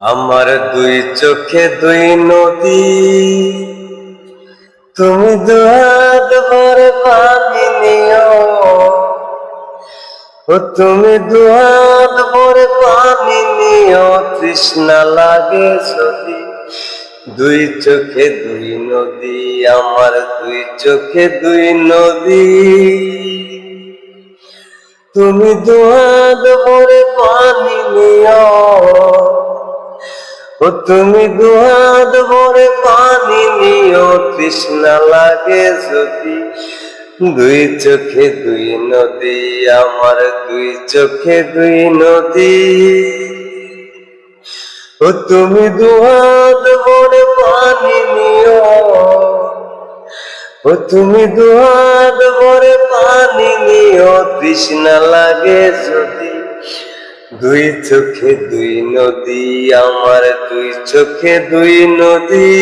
আমার দুই চোখে দুই নদী। তুমি দুহাত ভরে পানি নিও। ও তুমি দুহাত ভরে পানি নিও, তৃষ্ণা লাগে যদি। দুই চোখে দুই নদী, আমার দুই চোখে দুই নদী। তুমি দুহাত ভরে পানি ও তুমি দুহাত ভরে পানি নিও, তৃষ্ণা লাগে যদি। দুই চোখে দুই নদী, আমার দুই চোখে দুই নদী। ও তুমি দুহাত ভরে পানি নিও ও তুমি দুহাত ভরে পানি নিও, তৃষ্ণা লাগে যদি। দুই চোখে দুই নদী আমার দুই চোখে দুই নদী।